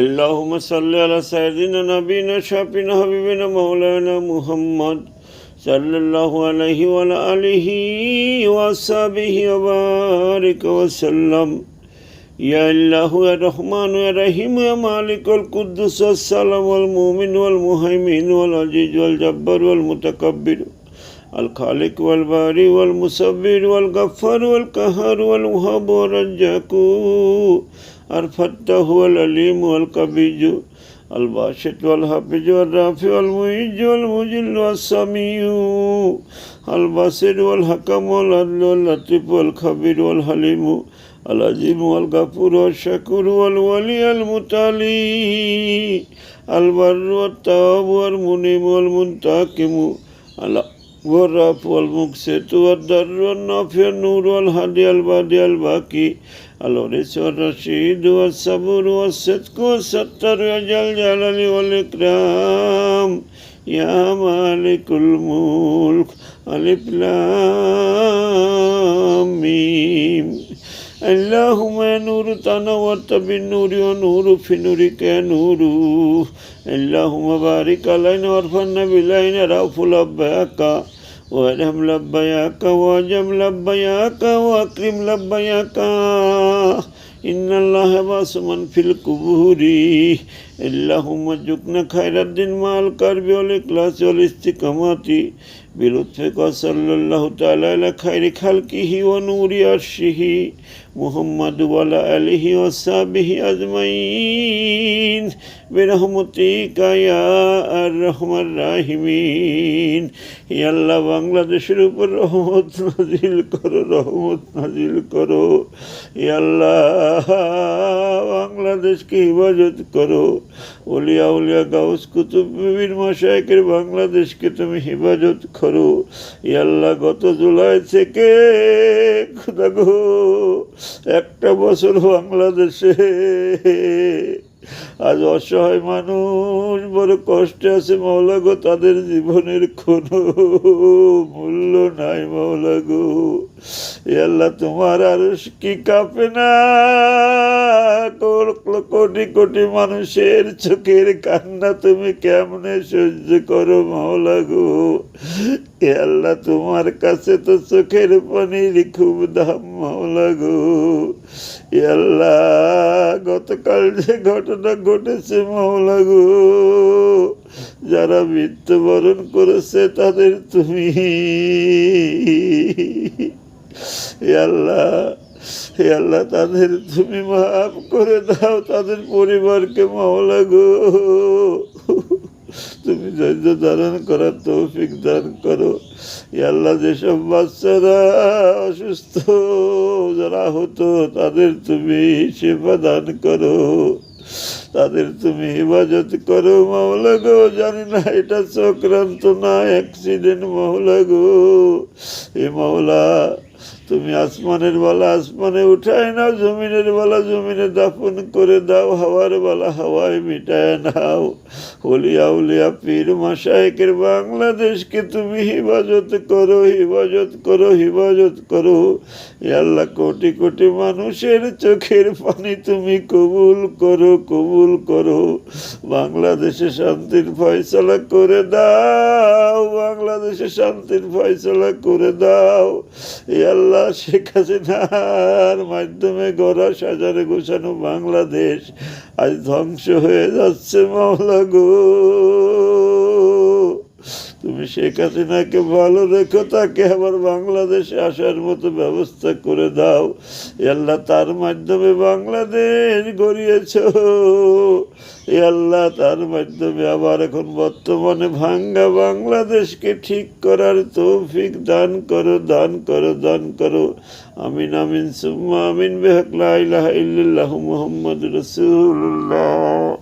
اللهم صل على سيدنا نبينا شافينا حبيبنا مولانا محمد صلى الله عليه وعلى آله وصحبه وبارك وسلم. يا الله يا رحمن يا رحيم يا مالك القدس والسلام والمؤمن والمهيمن والعزيز والجبار والمتكبر. الخالق والباري والمصبر والغفار والقهار والوهاب والرزاق. الفتاح والعليم والقبيج الباسط والحافظ والرافع والمعز والمجل والسميع. البصير والحكم والعدل واللطيف والخبير والحليم العظيم والغفور والشكور والولي المتعلي البر والتواب والمنيم والمنتقم. والرب والمقسط والضر والنافع النور والهادي البادي الباقي الورث والرشيد والصبر والصدق والستر يا ذا الجلال والإكرام يا مالك الملك ألف لام ميم اللهم يا نور تنورت بالنور ونور في نورك يا نور اللهم بارك علينا وارفعنا بالعين رأف لبيك وارحم لبيك واجم لبيك وأكرم لبيك إن الله باس من في القبور. اللهم ارزقنا خير الدين مع الكرب والإخلاص والاستقامة بلطفك صلى الله تعالى على خير خلقه ونور عرشه محمد وعلى آله وصحبه أجمعين برحمتك يا أرحم الراحمين يا الله বাংলাদেশের উপর রহমত নাজিল করো রহমত নাজিল করো ইয়া আল্লাহ বাংলাদেশকে হেফাজত করো ওলিয়া উলিয়া গাউস কুতুব বিবির মশাইকের বাংলাদেশকে তুমি হেফাজত করো। ইয়াল্লা গত জুলাই থেকে, খুদা গো, একটা বছর বাংলাদেশে আজ অসহায় মানুষ, বড় কষ্টে আছে মাওলা তাদের জীবনের কোনো মূল্য নাই মাওলা আল্লাহ, তোমার আর কি কাঁপে না? কোটি কোটি মানুষের চোখের কান্না তুমি কেমনে সহ্য করো মাওলা গো? এ আল্লাহ, তোমার কাছে তো চোখের পানির খুব দাম মাওলা গতকাল যে ঘটনা ঘটেছে মাওলা গো যারা মৃত্যুবরণ করেছে তাদের তুমি। আল্লাহ হে আল্লাহ তাদের তুমি মাফ করে দাও, তাদের পরিবারকে মাওলা গো তুমি ধৈর্য ধারণ করার তৌফিক দান করো। আল্লাহ যেসব বাচ্চারা অসুস্থ, যারা হতো তাদের তুমি সেবা দান করো। তাদের তুমি হেফাজত করো। মাওলা গো, জানি না, এটা চক্রান্ত না অ্যাক্সিডেন্ট মাওলা গো। এ মাওলা তুমি আসমানের বালা আসমানে উঠায় নাও, জমিনের বালা জমিনে দাফন করে দাও, হাওয়ার বালা হাওয়ায় মিটায় নাও। হলিয়া উলিয়া পীর মাসায়কের বাংলাদেশকে তুমি হেফাজত করো হেফাজত করো হেফাজত করো। আল্লাহ কোটি কোটি মানুষের চোখের পানি তুমি কবুল করো কবুল করো। বাংলাদেশে শান্তির ফয়সলা করে দাও। বাংলাদেশে শান্তির ফয়সলা করে দাও। এ আল্লাহ শেখ হাসিনার মাধ্যমে গড়া সাজারে গোছানো বাংলাদেশ আজ ধ্বংস হয়ে যাচ্ছে মাওলা গো। তুমি শেখ হাসিনাকে ভালো রেখো, তাকে আবার বাংলাদেশে আসার মতো ব্যবস্থা করে দাও। আল্লাহ তার মাধ্যমে বাংলাদেশ গড়িয়েছ। এ আল্লাহ তার মাধ্যমে আবার এখন বর্তমানে ভাঙ্গা বাংলাদেশকে ঠিক করার তৌফিক দান করো দান করো দান করো। আমিন আমিন, সুম্মা, আমিন, বেহক লা ইলাহা মোহাম্মদ রাসূলুল্লাহ।